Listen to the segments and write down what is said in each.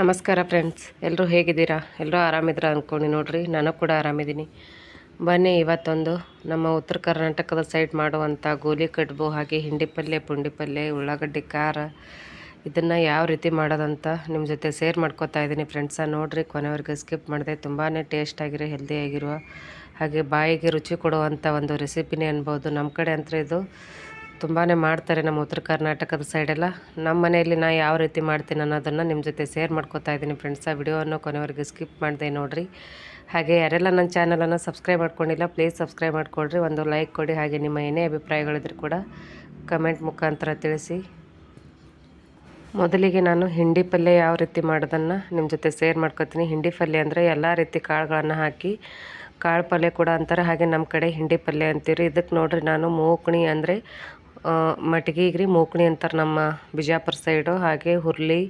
ನಮಸ್ಕಾರ ಫ್ರೆಂಡ್ಸ್ ಎಲ್ಲರೂ ಹೇಗಿದ್ದೀರಾ? ಎಲ್ಲರೂ ಆರಾಮಿದ್ದೀರಾ ಅಂದ್ಕೊಂಡು ನೋಡಿರಿ. ನಾನು ಕೂಡ ಆರಾಮಿದ್ದೀನಿ. ಬನ್ನಿ, ಇವತ್ತೊಂದು ನಮ್ಮ ಉತ್ತರ ಕರ್ನಾಟಕದ ಸೈಡ್ ಮಾಡುವಂಥ ಗೋಲಿ, ಕಡ್ಬು ಹಾಗೆ ಹಿಂಡಿ ಪಲ್ಯ, ಪುಂಡಿ ಪಲ್ಯ, ಉಳ್ಳಾಗಡ್ಡಿ, ಖಾರ ಇದನ್ನು ಯಾವ ರೀತಿ ಮಾಡೋದಂತ ನಿಮ್ಮ ಜೊತೆ ಶೇರ್ ಮಾಡ್ಕೋತಾ ಇದ್ದೀನಿ ಫ್ರೆಂಡ್ಸ ನೋಡಿರಿ, ಕೊನೆವರೆಗೆ ಸ್ಕಿಪ್ ಮಾಡಿದೆ ತುಂಬಾ ಟೇಸ್ಟಾಗಿರೋ ಹೆಲ್ದಿಯಾಗಿರುವ ಹಾಗೆ ಬಾಯಿಗೆ ರುಚಿ ಕೊಡುವಂಥ ಒಂದು ರೆಸಿಪಿನೇ ಅನ್ಬೋದು. ನಮ್ಮ ಕಡೆ ಅಂತ ಇದು ತುಂಬಾ ಮಾಡ್ತಾರೆ ನಮ್ಮ ಉತ್ತರ ಕರ್ನಾಟಕದ ಸೈಡೆಲ್ಲ ನಮ್ಮ ಮನೆಯಲ್ಲಿ ನಾ ಯಾವ ರೀತಿ ಮಾಡ್ತೀನಿ ಅನ್ನೋದನ್ನು ನಿಮ್ಮ ಜೊತೆ ಶೇರ್ ಮಾಡ್ಕೋತಾ ಇದ್ದೀನಿ ಫ್ರೆಂಡ್ಸ್ ಆ ವಿಡಿಯೋವನ್ನು ಕೊನೆವರೆಗೆ ಸ್ಕಿಪ್ ಮಾಡಿದೆ ನೋಡಿರಿ. ಹಾಗೆ ಯಾರೆಲ್ಲ ನನ್ನ ಚಾನಲನ್ನು ಸಬ್ಸ್ಕ್ರೈಬ್ ಮಾಡ್ಕೊಂಡಿಲ್ಲ ಪ್ಲೀಸ್ ಸಬ್ಸ್ಕ್ರೈಬ್ ಮಾಡ್ಕೊಳ್ರಿ. ಒಂದು ಲೈಕ್ ಕೊಡಿ. ಹಾಗೆ ನಿಮ್ಮ ಏನೇ ಅಭಿಪ್ರಾಯಗಳಿದ್ರು ಕೂಡ ಕಮೆಂಟ್ ಮುಖಾಂತರ ತಿಳಿಸಿ. ಮೊದಲಿಗೆ ನಾನು ಹಿಂಡಿ ಪಲ್ಯ ಯಾವ ರೀತಿ ಮಾಡೋದನ್ನು ನಿಮ್ಮ ಜೊತೆ ಶೇರ್ ಮಾಡ್ಕೊತೀನಿ. ಹಿಂಡಿ ಪಲ್ಯ ಅಂದರೆ ಎಲ್ಲ ರೀತಿ ಕಾಳುಗಳನ್ನು ಹಾಕಿ, ಕಾಳು ಪಲ್ಯ ಕೂಡ ಅಂತಾರೆ. ಹಾಗೆ ನಮ್ಮ ಕಡೆ ಹಿಂಡಿ ಪಲ್ಯ ಅಂತೀರಿ. ಇದಕ್ಕೆ ನೋಡಿರಿ ನಾನು ಮೂಕಣಿ ಅಂದರೆ ಮಟ್ಗಿಗೆ ರೀ ಮೂಕ್ಣಿ ಅಂತಾರೆ ನಮ್ಮ ಬಿಜಾಪುರ ಸೈಡು. ಹಾಗೆ ಹುರ್ಲಿ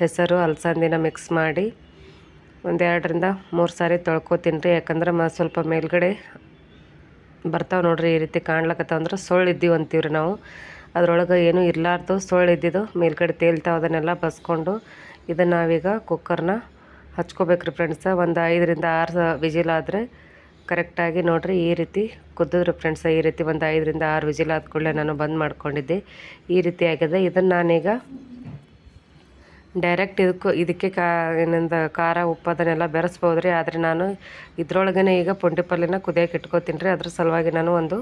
ಹೆಸರು ಅಲಸಂದಿನ ಮಿಕ್ಸ್ ಮಾಡಿ ಒಂದೆರಡರಿಂದ ಮೂರು ಸಾರಿ ತೊಳ್ಕೊತೀನಿ ರೀ. ಯಾಕಂದ್ರೆ ಮ ಸ್ವಲ್ಪ ಮೇಲ್ಗಡೆ ಬರ್ತಾವೆ ನೋಡ್ರಿ ಈ ರೀತಿ ಕಾಣ್ಲಕತ್ತಾವ ಅಂದ್ರೆ ಸೊಳ್ಳು ಇದ್ದೀವಿ ಅಂತೀವಿ ರೀ ನಾವು. ಅದರೊಳಗೆ ಏನೂ ಇರಲಾರ್ದು ಸೊಳ್ಳು ಇದ್ದಿದ್ದು ಮೇಲ್ಗಡೆ ತೇಲ್ತಾವೆ ಅದನ್ನೆಲ್ಲ ಬಸ್ಕೊಂಡು. ಇದನ್ನು ನಾವೀಗ ಕುಕ್ಕರ್ನ ಹಚ್ಕೋಬೇಕ್ರಿ ಫ್ರೆಂಡ್ಸ ಒಂದು ಐದರಿಂದ ಆರು ವಿಜಿಲ್ ಆದರೆ ಕರೆಕ್ಟಾಗಿ ನೋಡಿರಿ ಈ ರೀತಿ ಕುದ್ದಿದ್ರು ಫ್ರೆಂಡ್ಸ ಈ ರೀತಿ ಒಂದು ಐದರಿಂದ ಆರು ವಿಜಿಲ್ ಆದ ಕೂಡಲೇ ನಾನು ಬಂದ್ ಮಾಡ್ಕೊಂಡಿದ್ದೆ. ಈ ರೀತಿ ಆಗಿದೆ. ಇದನ್ನು ನಾನೀಗ ಡೈರೆಕ್ಟ್ ಇದಕ್ಕೂ ಇದಕ್ಕೆ ಕಾ, ಏನಂದ ಖಾರ, ಉಪ್ಪು ಅದನ್ನೆಲ್ಲ ಬೆರೆಸ್ಬೋದು ರೀ ಆದರೆ ನಾನು ಇದ್ರೊಳಗೇ ಈಗ ಪುಂಡಿ ಪಲ್ಯನ ಕುದಿಯೋಕೆ ಇಟ್ಕೋತೀನಿ ರೀ. ಅದ್ರ ಸಲುವಾಗಿ ನಾನು ಒಂದು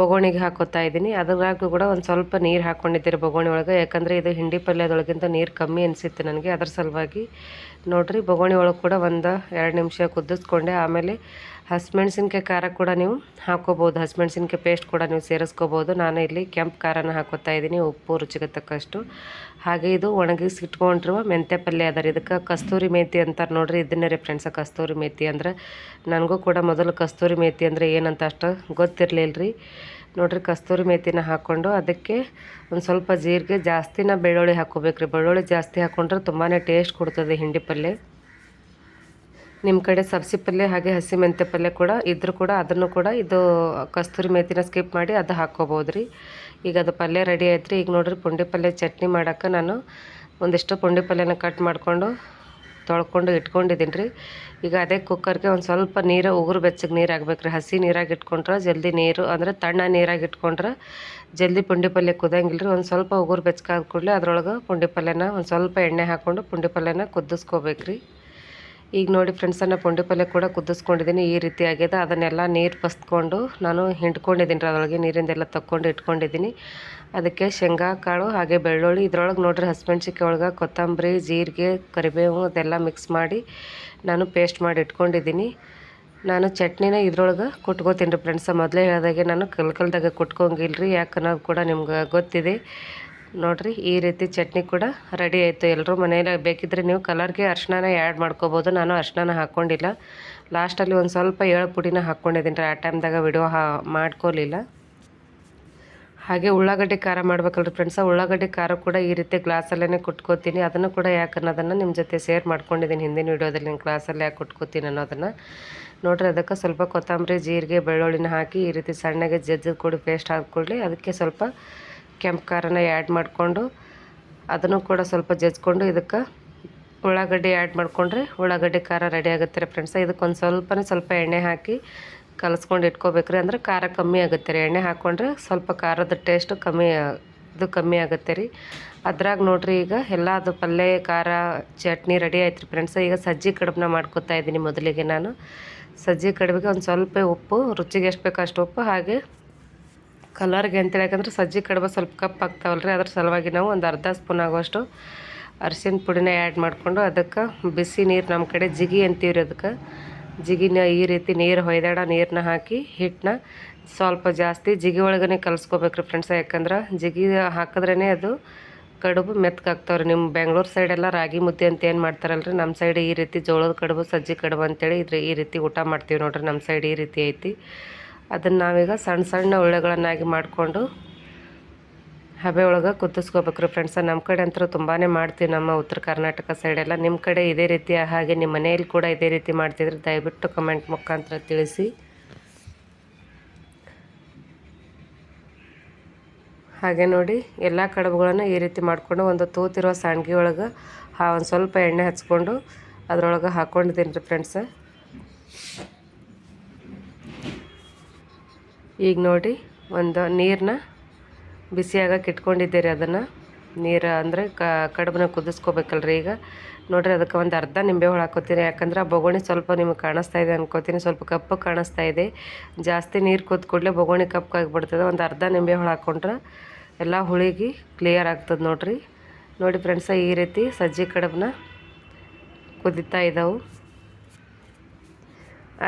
ಬೊಗೋಣಿಗೆ ಹಾಕೋತಾ ಇದ್ದೀನಿ. ಅದ್ರಾಗೂ ಕೂಡ ಒಂದು ಸ್ವಲ್ಪ ನೀರು ಹಾಕ್ಕೊಂಡಿದ್ದೀರಿ ಬೊಗೋಣಿ ಒಳಗೆ. ಯಾಕಂದರೆ ಇದು ಹಿಂಡಿ ಪಲ್ಯದೊಳಗಿಂತ ನೀರು ಕಮ್ಮಿ ಅನಿಸಿತ್ತು ನನಗೆ. ಅದರ ಸಲುವಾಗಿ ನೋಡಿರಿ ಬೊಗೋಣಿ ಒಳಗೆ ಕೂಡ ಒಂದು ಎರಡು ನಿಮಿಷ ಕುದಿಸ್ಕೊಂಡೆ. ಆಮೇಲೆ ಹಸಿಮೆಣ್ಸಿನ್ಕಾಯಿ ಖಾರ ಕೂಡ ನೀವು ಹಾಕೋಬೋದು. ಹಸಿಮೆಣ್ಸಿನ್ಕಾಯಿ ಪೇಸ್ಟ್ ಕೂಡ ನೀವು ಸೇರಿಸ್ಕೋಬೋದು. ನಾನು ಇಲ್ಲಿ ಕೆಂಪು ಖಾರನ ಹಾಕೋತಾ ಇದ್ದೀನಿ. ಉಪ್ಪು ರುಚಿಗೆ ತಕ್ಕಷ್ಟು. ಹಾಗೆ ಇದು ಒಣಗಿಸಿ ಇಟ್ಕೊಂಡಿರುವ ಮೆಂತ್ಯ ಪಲ್ಯ ಅದರ ಇದಕ್ಕೆ ಕಸ್ತೂರಿ ಮೇಥಿ ಅಂತಾರೆ ನೋಡ್ರಿ. ಇದನ್ನೇ ರೀ ಫ್ರೆಂಡ್ಸ ಕಸ್ತೂರಿ ಮೇತಿ ಅಂದ್ರೆ ನನಗೂ ಕೂಡ ಮೊದಲು ಕಸ್ತೂರಿ ಮೇತಿ ಅಂದರೆ ಏನಂತ ಅಷ್ಟು ಗೊತ್ತಿರಲಿಲ್ಲ ರೀ. ನೋಡಿರಿ ಕಸ್ತೂರಿ ಮೇಥಿನ ಹಾಕ್ಕೊಂಡು ಅದಕ್ಕೆ ಒಂದು ಸ್ವಲ್ಪ ಜೀರಿಗೆ, ಜಾಸ್ತಿನ ಬೆಳ್ಳುಳ್ಳಿ ಹಾಕ್ಕೋಬೇಕು ರೀ ಬೆಳ್ಳುಳ್ಳಿ ಜಾಸ್ತಿ ಹಾಕ್ಕೊಂಡ್ರೆ ತುಂಬಾ ಟೇಸ್ಟ್ ಕೊಡ್ತದೆ ಹಿಂಡಿ ಪಲ್ಯ. ನಿಮ್ಮ ಕಡೆ ಸಬ್ಸಿ ಪಲ್ಯ ಹಾಗೆ ಹಸಿ ಮೆಂತ್ಯ ಪಲ್ಯ ಕೂಡ ಇದ್ರೂ ಕೂಡ ಅದನ್ನು ಕೂಡ ಇದು ಕಸ್ತೂರಿ ಮೇಥಿನ ಸ್ಕಿಪ್ ಮಾಡಿ ಅದು ಹಾಕ್ಕೋಬೋದು ರೀ ಈಗ ಅದು ಪಲ್ಯ ರೆಡಿ ಆಯ್ತು ರೀ ಈಗ ನೋಡಿರಿ ಪುಂಡಿ ಪಲ್ಯ ಚಟ್ನಿ ಮಾಡೋಕ್ಕೆ ನಾನು ಒಂದಿಷ್ಟು ಪುಂಡಿ ಪಲ್ಯನ ಕಟ್ ಮಾಡಿಕೊಂಡು ತೊಳ್ಕೊಂಡು ಇಟ್ಕೊಂಡಿದ್ದೀನಿ ರೀ ಈಗ ಅದೇ ಕುಕ್ಕರ್ಗೆ ಒಂದು ಸ್ವಲ್ಪ ನೀರು, ಉಗುರು ಬೆಚ್ಚಗೆ ನೀರು ಆಗಬೇಕು ರೀ ಹಸಿ ನೀರಾಗಿ ಇಟ್ಕೊಂಡ್ರೆ ಜಲ್ದಿ ನೀರು ಅಂದರೆ ತಣ್ಣ ನೀರಾಗಿ ಇಟ್ಕೊಂಡ್ರೆ ಜಲ್ದಿ ಪುಂಡಿ ಪಲ್ಯ ಕುದಂಗಿಲ್ಲ ರೀ ಒಂದು ಸ್ವಲ್ಪ ಉಗುರು ಬೆಚ್ಚಗಾದ ಕೂಡಲೇ ಅದ್ರೊಳಗೆ ಪುಂಡಿ ಪಲ್ಯನ ಒಂದು ಸ್ವಲ್ಪ ಎಣ್ಣೆ ಹಾಕ್ಕೊಂಡು ಪುಂಡಿ ಪಲ್ಯನ ಕುದಿಸ್ಕೋಬೇಕು ರೀ ಈಗ ನೋಡಿ ಫ್ರೆಂಡ್ಸನ್ನು ಪುಂಡಿ ಪಲ್ಯ ಕೂಡ ಕುದಿಸ್ಕೊಂಡಿದ್ದೀನಿ ಈ ರೀತಿ ಆಗಿದೆ. ಅದನ್ನೆಲ್ಲ ನೀರು ಬಸ್ಕೊಂಡು ನಾನು ಹಿಂಡ್ಕೊಂಡಿದ್ದೀನಿ ಅದರೊಳಗೆ ನೀರಿಂದೆಲ್ಲ ತಕ್ಕೊಂಡು ಇಟ್ಕೊಂಡಿದ್ದೀನಿ ಅದಕ್ಕೆ ಶೇಂಗಾ, ಕಾಳು, ಹಾಗೆ ಬೆಳ್ಳುಳ್ಳಿ, ಇದ್ರೊಳಗೆ ನೋಡಿರಿ ಹಸಿಮೆಣ್ಸಿಕಾಯಿ ಒಳಗೆ, ಕೊತ್ತಂಬರಿ, ಜೀರಿಗೆ, ಕರಿಬೇವು ಅದೆಲ್ಲ ಮಿಕ್ಸ್ ಮಾಡಿ ನಾನು ಪೇಸ್ಟ್ ಮಾಡಿ ಇಟ್ಕೊಂಡಿದ್ದೀನಿ ನಾನು ಚಟ್ನಿನ ಇದ್ರೊಳಗೆ ಕುಟ್ಕೋತೀನಿ ರೀ ಫ್ರೆಂಡ್ಸ ಮೊದಲೇ ಹೇಳಿದಾಗೆ ನಾನು ಕಲ್ಕಲ್ದಾಗ ಕುಟ್ಕೊಂಗಿಲ್ಲ ರೀ ಯಾಕೆ ಅನ್ನೋದು ಕೂಡ ನಿಮ್ಗೆ ಗೊತ್ತಿದೆ. ನೋಡಿರಿ, ಈ ರೀತಿ ಚಟ್ನಿ ಕೂಡ ರೆಡಿ ಆಯಿತು. ಎಲ್ಲರೂ ಮನೆಯಲ್ಲಿ ಬೇಕಿದ್ರೆ ನೀವು ಕಲರ್ಗೆ ಅರ್ಶಿನ ಆ್ಯಡ್ ಮಾಡ್ಕೋಬೋದು. ನಾನು ಅರ್ಶಿನ ಹಾಕ್ಕೊಂಡಿಲ್ಲ ಲಾಸ್ಟಲ್ಲಿ ಒಂದು ಸ್ವಲ್ಪ ಏಳು ಪುಡಿನ ಹಾಕ್ಕೊಂಡಿದ್ದೀನಿ ರೀ. ಆ ಟೈಮ್ದಾಗ ವಿಡಿಯೋ ಹಾ ಮಾಡ್ಕೊಲಿಲ್ಲ. ಹಾಗೆ ಉಳ್ಳಾಗಡ್ಡಿ ಖಾರ ಮಾಡ್ಬೇಕಲ್ರಿ ಫ್ರೆಂಡ್ಸ ಉಳ್ಳಾಗಡ್ಡಿ ಖಾರ ಕೂಡ ಈ ರೀತಿ ಗ್ಲಾಸಲ್ಲೇ ಕುಟ್ಕೋತೀನಿ. ಅದನ್ನು ಕೂಡ ಯಾಕೆ ಅನ್ನೋದನ್ನು ನಿಮ್ಮ ಜೊತೆ ಶೇರ್ ಮಾಡ್ಕೊಂಡಿದ್ದೀನಿ. ಹಿಂದಿನ ವಿಡಿಯೋದಲ್ಲಿ ನಿಮ್ಮ ಗ್ಲಾಸಲ್ಲಿ ಯಾಕೆ ಕುಟ್ಕೋತೀನಿ ಅನ್ನೋದನ್ನು. ನೋಡಿರಿ, ಅದಕ್ಕೆ ಸ್ವಲ್ಪ ಕೊತ್ತಂಬರಿ, ಜೀರಿಗೆ, ಬೆಳ್ಳುಳ್ಳಿನ ಹಾಕಿ ಈ ರೀತಿ ಸಣ್ಣಗೆ ಜಜ್ಜದ ಕೂಡ ಪೇಸ್ಟ್ ಹಾಕ್ಕೊಳ್ಳಿ. ಅದಕ್ಕೆ ಸ್ವಲ್ಪ ಕೆಂಪು ಖಾರನ ಆ್ಯಡ್ ಮಾಡಿಕೊಂಡು ಅದನ್ನು ಕೂಡ ಸ್ವಲ್ಪ ಜಜ್ಕೊಂಡು ಇದಕ್ಕೆ ಉಳ್ಳಾಗಡ್ಡಿ ಆ್ಯಡ್ ಮಾಡಿಕೊಂಡ್ರೆ ಉಳ್ಳಾಗಡ್ಡಿ ಖಾರ ರೆಡಿ ಆಗುತ್ತೆ ರೀ ಫ್ರೆಂಡ್ಸ ಇದಕ್ಕೊಂದು ಸ್ವಲ್ಪನೇ ಸ್ವಲ್ಪ ಎಣ್ಣೆ ಹಾಕಿ ಕಲಿಸ್ಕೊಂಡು ಇಟ್ಕೋಬೇಕ್ರಿ. ಅಂದ್ರೆ ಖಾರ ಕಮ್ಮಿ ಆಗುತ್ತೆ ರೀ. ಎಣ್ಣೆ ಹಾಕ್ಕೊಂಡ್ರೆ ಸ್ವಲ್ಪ ಖಾರದ ಟೇಸ್ಟು ಕಮ್ಮಿ, ಇದು ಕಮ್ಮಿ ಆಗುತ್ತೆ ರೀ. ಅದ್ರಾಗ ನೋಡ್ರಿ ಈಗ ಎಲ್ಲ ಅದು ಪಲ್ಯ ಖಾರ, ಚಟ್ನಿ ರೆಡಿ ಆಯ್ತು ರೀ ಫ್ರೆಂಡ್ಸ ಈಗ ಸಜ್ಜಿ ಕಡುಬನ್ನ ಮಾಡ್ಕೊತಾ ಇದ್ದೀನಿ ಮೊದಲಿಗೆ ನಾನು. ಸಜ್ಜಿ ಕಡುಬಿಗೆ ಒಂದು ಸ್ವಲ್ಪ ಉಪ್ಪು, ರುಚಿಗೆ ಎಷ್ಟು ಬೇಕೋ ಅಷ್ಟು ಉಪ್ಪು ಹಾಗೆ ಕಲರ್ಗೆ ಅಂತೇಳಿ ಯಾಕಂದ್ರೆ ಸಜ್ಜಿ ಕಡುಬು ಸ್ವಲ್ಪ ಕಪ್ ಆಗ್ತಾವಲ್ಲ ರೀ ಅದ್ರ ಸಲುವಾಗಿ ನಾವು ಒಂದು ಅರ್ಧ ಸ್ಪೂನ್ ಆಗುವಷ್ಟು ಅರಿಶಿನ ಪುಡಿನ ಆ್ಯಡ್ ಮಾಡಿಕೊಂಡು ಅದಕ್ಕೆ ಬಿಸಿ ನೀರು ನಮ್ಮ ಕಡೆ ಜಿಗಿ ಅಂತೀವಿ ರೀ ಅದಕ್ಕೆ. ಜಿಗಿನ ಈ ರೀತಿ ನೀರು ಹೊಯ್ದಾಡ ನೀರನ್ನ ಹಾಕಿ ಹಿಟ್ಟನ್ನ ಸ್ವಲ್ಪ ಜಾಸ್ತಿ ಜಿಗಿ ಒಳಗನೆ ಕಲಿಸ್ಕೋಬೇಕ್ರಿ ಫ್ರೆಂಡ್ಸ್ ಯಾಕಂದ್ರೆ ಜಿಗಿ ಹಾಕಿದ್ರೇ ಅದು ಕಡುಬು ಮೆತ್ಕಾಗ್ತಾವ್ರಿ ನಿಮ್ಮ ಬೆಂಗ್ಳೂರು ಸೈಡೆಲ್ಲ ರಾಗಿ ಮುದ್ದೆ ಅಂತ ಏನು ಮಾಡ್ತಾರಲ್ರಿ ನಮ್ಮ ಸೈಡ್ ಈ ರೀತಿ ಜೋಳದ ಕಡುಬು, ಸಜ್ಜಿ ಕಡುಬು ಅಂತೇಳಿ ಇದ್ರ ಈ ರೀತಿ ಊಟ ಮಾಡ್ತೀವಿ ನೋಡ್ರಿ ನಮ್ಮ ಸೈಡ್ ಈ ರೀತಿ ಐತಿ. ಅದನ್ನು ನಾವೀಗ ಸಣ್ಣ ಸಣ್ಣ ಉಳ್ಳೆಗಳನ್ನಾಗಿ ಮಾಡಿಕೊಂಡು ಹಬೆ ಒಳಗೆ ಕುದಿಸ್ಕೋಬೇಕ್ರಿ ಫ್ರೆಂಡ್ಸ ನಮ್ಮ ಕಡೆ ಅಂತೂ ತುಂಬಾ ಮಾಡ್ತೀವಿ ನಮ್ಮ ಉತ್ತರ ಕರ್ನಾಟಕ ಸೈಡೆಲ್ಲ ನಿಮ್ಮ ಕಡೆ ಇದೇ ರೀತಿಯ ಹಾಗೆ ನಿಮ್ಮ ಮನೆಯಲ್ಲಿ ಕೂಡ ಇದೇ ರೀತಿ ಮಾಡ್ತಿದ್ರೆ ದಯವಿಟ್ಟು ಕಮೆಂಟ್ ಮುಖಾಂತರ ತಿಳಿಸಿ. ಹಾಗೆ ನೋಡಿ, ಎಲ್ಲ ಕಡುಬುಗಳನ್ನು ಈ ರೀತಿ ಮಾಡಿಕೊಂಡು ಒಂದು ತೂತಿರುವ ಸಾಣ್ಗಿ ಒಳಗೆ ಹಾ ಒಂದು ಸ್ವಲ್ಪ ಎಣ್ಣೆ ಹಚ್ಕೊಂಡು ಅದರೊಳಗೆ ಹಾಕ್ಕೊಂಡಿದ್ದೀನಿ ರೀ ಫ್ರೆಂಡ್ಸ ಈಗ ನೋಡಿ, ಒಂದು ನೀರನ್ನ ಬಿಸಿಯಾಗಕ್ಕೆ ಇಟ್ಕೊಂಡಿದ್ದೀರಿ ಅದನ್ನು. ನೀರು ಅಂದರೆ ಕಡುಬನ್ನ ಕುದಿಸ್ಕೋಬೇಕಲ್ರಿ ಈಗ. ನೋಡಿರಿ ಅದಕ್ಕೆ ಒಂದು ಅರ್ಧ ನಿಂಬೆಹೊಳು ಹಾಕೋತೀನಿ ಯಾಕಂದ್ರೆ ಆ ಬೊಗೋಣಿ ಸ್ವಲ್ಪ ನಿಮಗೆ ಕಾಣಿಸ್ತಾ ಇದೆ ಅನ್ಕೋತೀನಿ. ಸ್ವಲ್ಪ ಕಪ್ಪು ಕಾಣಿಸ್ತಾ ಇದೆ. ಜಾಸ್ತಿ ನೀರು ಕೂತ್ ಕೂಡಲೇ ಬೊಗೋಣಿ ಕಪ್ಪಾಗಿಬಿಡ್ತದೆ ಒಂದು ಅರ್ಧ ನಿಂಬೆಹೊಳು ಹಾಕ್ಕೊಂಡ್ರೆ ಎಲ್ಲ ಹುಳಿಗೆ ಕ್ಲಿಯರ್ ಆಗ್ತದೆ ನೋಡಿರಿ. ನೋಡಿ ಫ್ರೆಂಡ್ಸ ಈ ರೀತಿ ಸಜ್ಜಿ ಕಡುಬನ್ನ ಕುದಿತಾ ಇದ್ದಾವೆ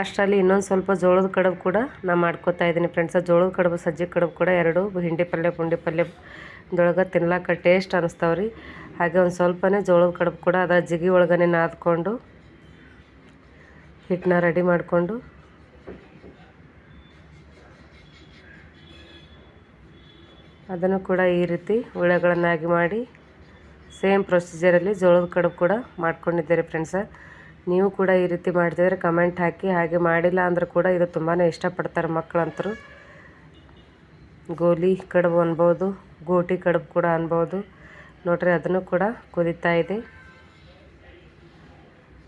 ಅಷ್ಟರಲ್ಲಿ ಇನ್ನೊಂದು ಸ್ವಲ್ಪ ಜೋಳದ ಕಡುಬು ಕೂಡ ನಾನು ಮಾಡ್ಕೋತಾ ಇದ್ದೀನಿ ಫ್ರೆಂಡ್ಸ್. ಜೋಳದ ಕಡುಬು ಸಜ್ಜೆ ಕಡುಬು ಕೂಡ ಎರಡು. ಹಿಂಡಿ ಪಲ್ಯ, ಪುಂಡಿ ಪಲ್ಯದೊಳಗೆ ತಿನ್ಲಾಕ ಟೇಸ್ಟ್ ಅನ್ನಿಸ್ತಾವ್ರಿ ಹಾಗೆ ಒಂದು ಸ್ವಲ್ಪನೇ ಜೋಳದ ಕಡುಬು ಕೂಡ ಅದರ ಜಿಗಿ ಒಳಗನೆ ನಾದ್ಕೊಂಡು ಹಿಟ್ಟನ್ನ ರೆಡಿ ಮಾಡಿಕೊಂಡು ಅದನ್ನು ಕೂಡ ಈ ರೀತಿ ಉಳ್ಳೆಗಳನ್ನಾಗಿ ಮಾಡಿ ಸೇಮ್ ಪ್ರೊಸೀಜರಲ್ಲಿ ಜೋಳದ ಕಡುಬು ಕೂಡ ಮಾಡ್ಕೊಂಡಿದ್ದಾರೆ ಫ್ರೆಂಡ್ಸ. ನೀವು ಕೂಡ ಈ ರೀತಿ ಮಾಡ್ತಿದ್ರೆ ಕಮೆಂಟ್ ಹಾಕಿ, ಹಾಗೆ ಮಾಡಿಲ್ಲ ಅಂದ್ರೆ ಕೂಡ ಇದು ತುಂಬಾ ಇಷ್ಟಪಡ್ತಾರೆ ಮಕ್ಕಳಂತರು. ಗೋಲಿ ಕಡುಬು ಅನ್ಬೋದು, ಗೋಟಿ ಕಡುಬು ಕೂಡ ಅನ್ಬೋದು. ನೋಡ್ರಿ, ಅದನ್ನು ಕೂಡ ಕುದೀತಾ ಇದೆ.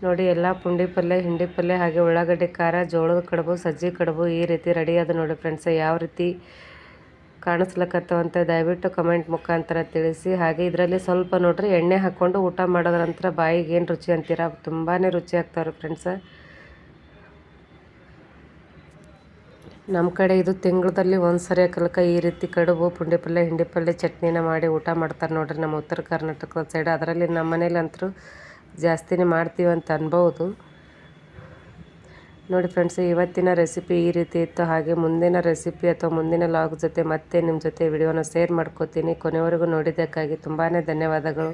ನೋಡಿ, ಎಲ್ಲ ಪುಂಡಿ ಪಲ್ಯ, ಹಿಂಡಿ ಪಲ್ಯ, ಹಾಗೆ ಉಳ್ಳಾಗಡ್ಡೆ ಖಾರ, ಜೋಳದ ಕಡುಬು, ಸಜ್ಜಿ ಕಡುಬು ಈ ರೀತಿ ರೆಡಿ ಅದು ನೋಡಿ ಫ್ರೆಂಡ್ಸ್ ಯಾವ ರೀತಿ ಕಾಣಿಸ್ಲಕ್ಕತ್ತವಂತ ದಯವಿಟ್ಟು ಕಮೆಂಟ್ ಮುಖಾಂತರ ತಿಳಿಸಿ. ಹಾಗೆ ಇದರಲ್ಲಿ ಸ್ವಲ್ಪ ನೋಡ್ರಿ, ಎಣ್ಣೆ ಹಾಕ್ಕೊಂಡು ಊಟ ಮಾಡೋದ್ರ ನಂತರ ಬಾಯಿಗೆ ಏನು ರುಚಿ ಅಂತೀರ? ತುಂಬಾ ರುಚಿ ಆಗ್ತಾವ್ರಿ ಫ್ರೆಂಡ್ಸ ನಮ್ಮ ಕಡೆ ಇದು ತಿಂಗಳಲ್ಲಿ ಒಂದು ಸರಿ ಕಲಕ ಈ ರೀತಿ ಕಡುಬು ಪುಂಡಿ ಪಲ್ಯ ಹಿಂಡಿ ಪಲ್ಯ ಚಟ್ನಿನ ಮಾಡಿ ಊಟ ಮಾಡ್ತಾರೆ ನೋಡ್ರಿ ನಮ್ಮ ಉತ್ತರ ಕರ್ನಾಟಕದ ಸೈಡ್ ಅದರಲ್ಲಿ ನಮ್ಮ ಮನೇಲಿ ಅಂತೂ ಜಾಸ್ತಿನೇ ಮಾಡ್ತೀವಿ ಅಂತ ಅನ್ಬೋದು. ನೋಡಿ ಫ್ರೆಂಡ್ಸ್ ಇವತ್ತಿನ ರೆಸಿಪಿ ಈ ರೀತಿ ಇತ್ತು. ಹಾಗೆ ಮುಂದಿನ ರೆಸಿಪಿ ಅಥವಾ ಮುಂದಿನ ಲಾಗ್ ಜೊತೆ ಮತ್ತೆ ನಿಮ್ಮ ಜೊತೆ ವಿಡಿಯೋನ ಶೇರ್ ಮಾಡ್ಕೋತೀನಿ. ಕೊನೆವರೆಗೂ ನೋಡಿದ್ದಕ್ಕಾಗಿ ತುಂಬಾ ಧನ್ಯವಾದಗಳು.